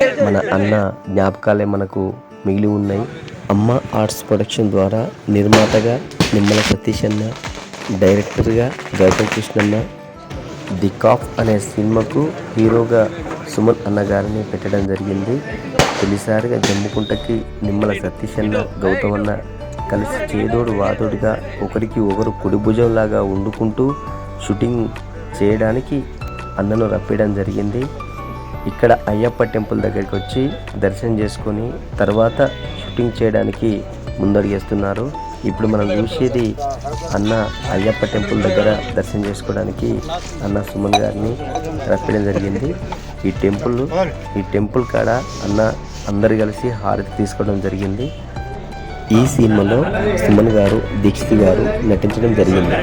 మన అన్న జ్ఞాపకాలే మనకు మిగిలి ఉన్నాయి. అమ్మ ఆర్ట్స్ ప్రొడక్షన్ ద్వారా నిర్మాతగా నిమ్మల సతీష్ అన్న డైరెక్టర్గా గౌతమ్ కృష్ణన్న ది కాఫ్ అనే సినిమాకు హీరోగా సుమన్ అన్న గారిని పెట్టడం జరిగింది. తొలిసారిగా జమ్ముకుంటకి నిమ్మల సతీష్ అన్న గౌతమ్ అన్న కలిసి చేదోడు వాదోడుగా ఒకరికి ఒకరు కుడి భుజంలాగా వండుకుంటూ షూటింగ్ చేయడానికి అన్నను రప్పించడం జరిగింది. ఇక్కడ అయ్యప్ప టెంపుల్ దగ్గరికి వచ్చి దర్శనం చేసుకొని తర్వాత షూటింగ్ చేయడానికి ముందడుగేస్తున్నారు. ఇప్పుడు మనం చూసేది అన్న అయ్యప్ప టెంపుల్ దగ్గర దర్శనం చేసుకోవడానికి అన్న సుమన్ గారిని రప్పించడం జరిగింది. ఈ టెంపుల్ ఈ టెంపుల్ కాడ అన్న అందరు కలిసి హారతి తీసుకోవడం జరిగింది. ఈ సినిమాలో సుమన్ గారు దీక్షిత్ గారు నటించడం జరిగింది.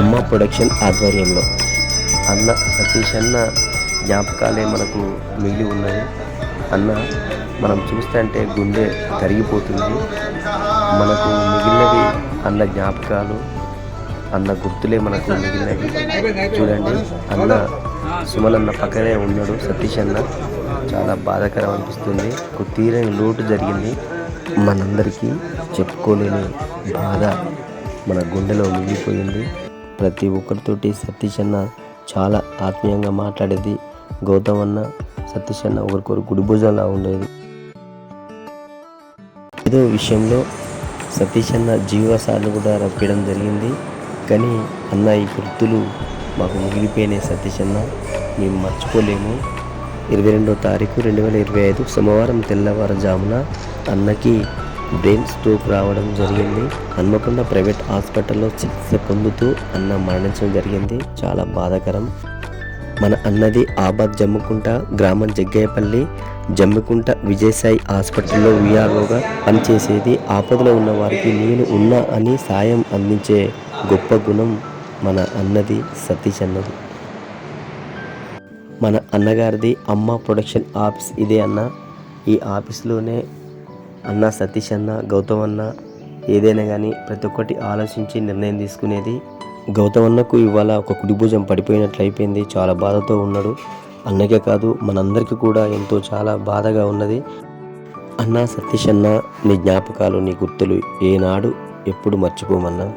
అమ్మ ప్రొడక్షన్ ఆధ్వర్యంలో. అన్న సతీష్ అన్న జ్ఞాపకాలే మనకు మిగిలి ఉన్నాయి. అన్న మనం చూస్తే అంటే గుండె కరిగిపోతుంది మనకు మిగిలినవి అన్న జ్ఞాపకాలు అన్న గుర్తులే మనకు మిగిలినవి. చూడండి అన్న సుమలన్న పక్కనే ఉన్నాడు సతీష్ అన్న. చాలా బాధాకరం అనిపిస్తుంది. ఒక తీరని లోటు జరిగింది. మనందరికీ చెప్పుకోలేని బాధ మన గుండెలో మిగిలిపోయింది. ప్రతి ఒక్కరితోటి సతీష్ అన్న చాలా ఆత్మీయంగా మాట్లాడేది. గౌతమ్ అన్న సతీష్ అన్న ఒకరికొకరు గుడిభుజంలా ఉండేది. ఏదో విషయంలో సతీష్ అన్న జీవసార్లు కూడా రప్పించడం జరిగింది. కానీ అన్న ఈ గుర్తులు మాకు మిగిలిపోయినాయి సతీష్ అన్న. మేము మర్చిపోలేము. ఇరవై రెండో తారీఖు రెండు వేల ఇరవై ఐదు సోమవారం తెల్లవారుజామున అన్నకి బ్రెయిన్ స్ట్రోక్ రావడం జరిగింది. హన్మకొండ ప్రైవేట్ హాస్పిటల్లో చికిత్స పొందుతూ అన్న మరణించడం జరిగింది. చాలా బాధాకరం. మన అన్నది ఆబాద్ జమ్ముకుంట గ్రామం జగ్గయ్యపల్లి జమ్మికుంట విజయసాయి హాస్పిటల్లో విఆర్ఓగా పనిచేసేది ఆపదలో ఉన్న వారికి నేను ఉన్నా అని సాయం అందించే గొప్ప గుణం మన అన్నది సతీష్ అన్నది. మన అన్నగారిది అమ్మ ప్రొడక్షన్ ఆఫీస్ ఇదే అన్న. ఈ ఆఫీస్లోనే అన్న సతీష్ అన్న గౌతమ్ అన్న ఏదైనా కానీ ప్రతి ఒక్కటి ఆలోచించి నిర్ణయం తీసుకునేది గౌతమన్నకు ఇవాళ ఒక కుడిభుజం పడిపోయినట్లు అయిపోయింది. చాలా బాధతో ఉన్నాడు. అన్నకే కాదు మనందరికీ కూడా ఎంతో చాలా బాధగా ఉన్నది. అన్న సతీష్ అన్న నీ జ్ఞాపకాలు నీ గుర్తులు ఏనాడు ఎప్పుడు మర్చిపోమన్నా.